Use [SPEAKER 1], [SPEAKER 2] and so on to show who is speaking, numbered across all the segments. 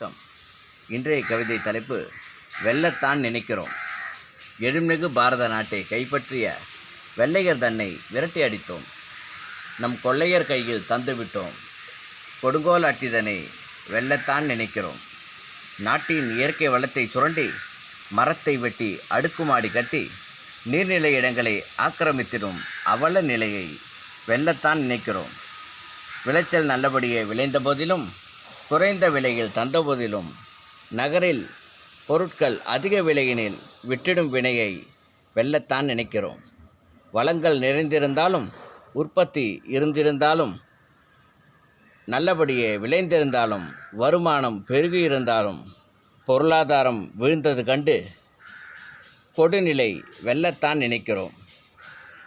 [SPEAKER 1] வணக்கம் இன்றைய கவிதை தலைப்பு வெல்லத்தான் நினைக்கிறோம். எழுமிகு பாரத நாட்டை கைப்பற்றிய வெள்ளையர் தன்னை விரட்டி அடித்தோம். நம் கொள்ளையர் கையில் தந்துவிட்டோம். கொடுங்கோல் அட்டிதனை வெல்லத்தான் நினைக்கிறோம். நாட்டின் இயற்கை வளத்தை சுரண்டி மரத்தை வெட்டி அடுக்குமாடி கட்டி நீர்நிலை இடங்களை ஆக்கிரமித்திடும் அவல நிலையை வெல்லத்தான் நினைக்கிறோம். விளைச்சல் நல்லபடியே விளைந்த போதிலும் குறைந்த விலையில் தந்தபோதிலும் நகரில் பொருட்கள் அதிக விலையினில் விட்டிடும் வினையை வெல்லத்தான் நினைக்கிறோம். வளங்கள் நிறைந்திருந்தாலும் உற்பத்தி இருந்திருந்தாலும் நல்லபடியே விளைந்திருந்தாலும் வருமானம் பெருகியிருந்தாலும் பொருளாதாரம் விழுந்தது கண்டு கொடுநிலை வெல்லத்தான் நினைக்கிறோம்.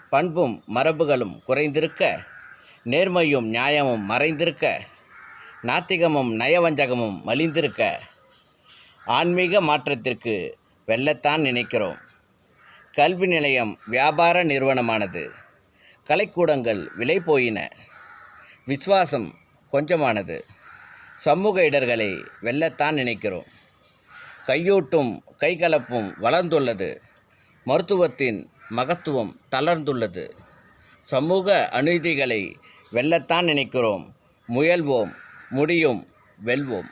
[SPEAKER 1] பண்பும் மரபுகளும் குறைந்திருக்க நேர்மையும் நியாயமும் மறைந்திருக்க நாத்திகமும் நயவஞ்சகமும் மலிந்திருக்க ஆன்மீக மாற்றத்திற்கு வெல்லத்தான் நினைக்கிறோம். கல்வி நிலையம் வியாபார நிறுவனமானது. கலைக்கூடங்கள் விலை போயின. விஸ்வாசம் கொஞ்சமானது. சமூக இடர்களை வெல்லத்தான் நினைக்கிறோம். கையூட்டும் கைகலப்பும் வளர்ந்துள்ளது. மருத்துவத்தின் மகத்துவம் தளர்ந்துள்ளது. சமூக அநீதிகளை வெல்லத்தான் நினைக்கிறோம். முயல்வோம். முடியும். வெல்வோம்.